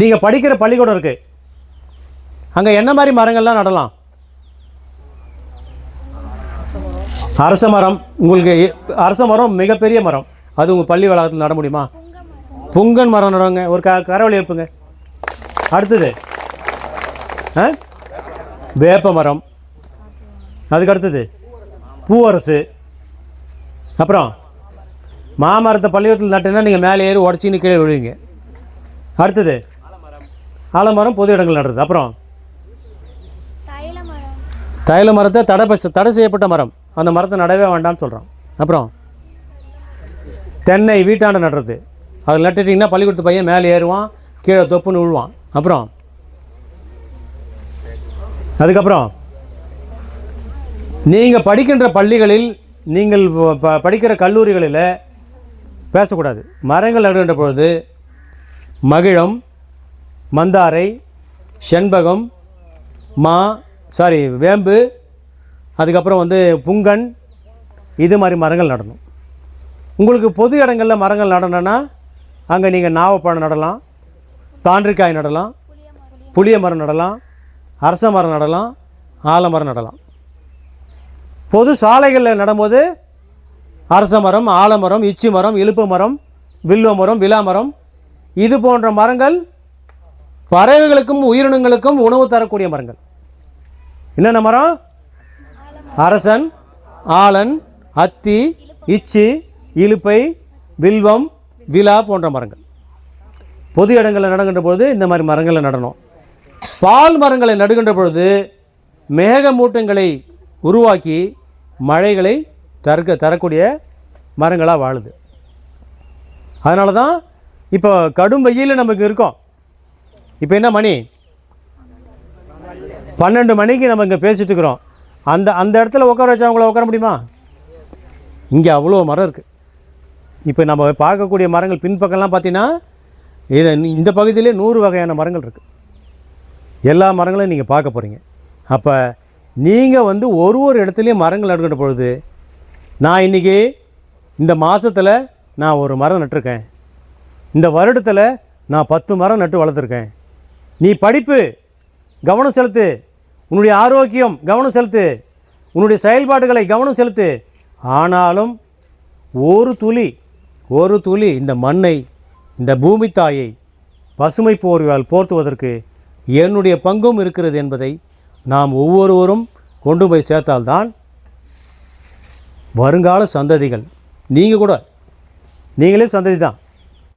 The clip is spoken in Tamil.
நீங்கள் படிக்கிற பள்ளிக்கூடம் இருக்குது அங்கே என்ன மாதிரி மரங்கள்லாம் நடலாம்? அரச மரம் உங்களுக்கு அரச மரம் மிகப்பெரிய மரம். அது உங்கள் பள்ளி வளாகத்தில் நட முடியுமா? புங்கன் மரம் நடுங்க ஒரு க கரவழி வைப்புங்க அடுத்தது ஆ? வேப்ப மரம். அதுக்கு அடுத்தது பூவரசு. அப்புறம் மாமரத்தை பள்ளிக்கூடத்தில் நட்டுன்னா நீங்கள் மேலே ஏறி உடச்சின்னு கீழே விழுவீங்க. அடுத்தது ஆலமரம் பொது இடங்கள் நடுறது. அப்புறம்? தைல மரத்தை தடை தடை செய்யப்பட்ட மரம். அந்த மரத்தை நடவே வேண்டாம்னு சொல்கிறோம் அப்புறம்? தென்னை வீட்டாண்ட நடுறது. அது நட்டுட்டிங்கன்னா பள்ளிக்கூடத்து பையன் மேலே ஏறுவான் கீழே தொப்புன்னு விழுவான் அப்புறம்? அதுக்கப்புறம்? நீங்கள் படிக்கின்ற பள்ளிகளில் நீங்கள் ப- படிக்கிற கல்லூரிகளில் பேசக்கூடாது. மரங்கள் நடுகின்ற பொழுது மகிழம் மந்தாரை செண்பகம் மா சாரி வேம்பு அதுக்கப்புறம் வந்து புங்கன் இது மாதிரி மரங்கள் நடணும். உங்களுக்கு பொது இடங்களில் மரங்கள் நடணும்னா அங்கே நீங்கள் நாவப்பழம் நடலாம் தாண்டிக்காய் நடலாம் புளிய மரம் நடலாம் அரச மரம் நடலாம் ஆலமரம் நடலாம். பொது சாலைகளில் நடும்போது அரச மரம் ஆலமரம் இச்சி மரம் இழுப்பு மரம் வில்வ மரம் விலா மரம் இது போன்ற மரங்கள் பறவைகளுக்கும் உயிரினங்களுக்கும் உணவு தரக்கூடிய மரங்கள். என்னென்ன மரம்? அரசன் ஆலன் அத்தி இச்சி இலுப்பை வில்வம் விலா போன்ற மரங்கள். பொது இடங்களில் நடங்கின்ற பொழுது இந்த மாதிரி மரங்களை நடணும். பால் மரங்களை நடுகின்ற பொழுது மேகமூட்டங்களை உருவாக்கி மழைகளை தற்க தரக்கூடிய மரங்களாக வாழுது. அதனால தான் இப்போ கடும் வெயில் நமக்கு இருக்கோம். இப்போ என்ன மணி? பன்னெண்டு மணிக்கு நம்ம இங்கே பேசிகிட்ருக்குறோம் இருக்கிறோம். அந்த அந்த இடத்துல உட்கார வச்சா அவங்கள உட்கார முடியுமா? இங்கே அவ்வளோ மரம் இருக்குது இப்போ நம்ம பார்க்கக்கூடிய மரங்கள் பின்பக்கம்லாம் பார்த்தீங்கன்னா இது இந்த பகுதியிலே நூறு வகையான மரங்கள் இருக்குது எல்லா மரங்களையும் நீங்கள் பார்க்க போகிறீங்க அப்போ நீங்கள் வந்து ஒரு ஒரு இடத்துலையும் மரங்கள் நடுக்கிற பொழுது நான் இன்றைக்கி இந்த மாதத்தில் நான் ஒரு மரம் நட்டிருக்கேன். இந்த வருடத்தில் நான் பத்து மரம் நட்டு வளர்த்துருக்கேன். நீ படிப்பு கவனம் செலுத்து. உன்னுடைய ஆரோக்கியம் கவனம் செலுத்து. உன்னுடைய செயல்பாடுகளை கவனம் செலுத்து. ஆனாலும் ஒரு துளி ஒரு துளி இந்த மண்ணை இந்த பூமி தாயை பசுமை போர்வால் போர்த்துவதற்கு என்னுடைய பங்கும் இருக்கிறது என்பதை நாம் ஒவ்வொருவரும் கொண்டு போய் சேர்த்தால்தான் வருங்கால சந்ததிகள் நீங்கள் கூட நீங்களே சந்ததி தான்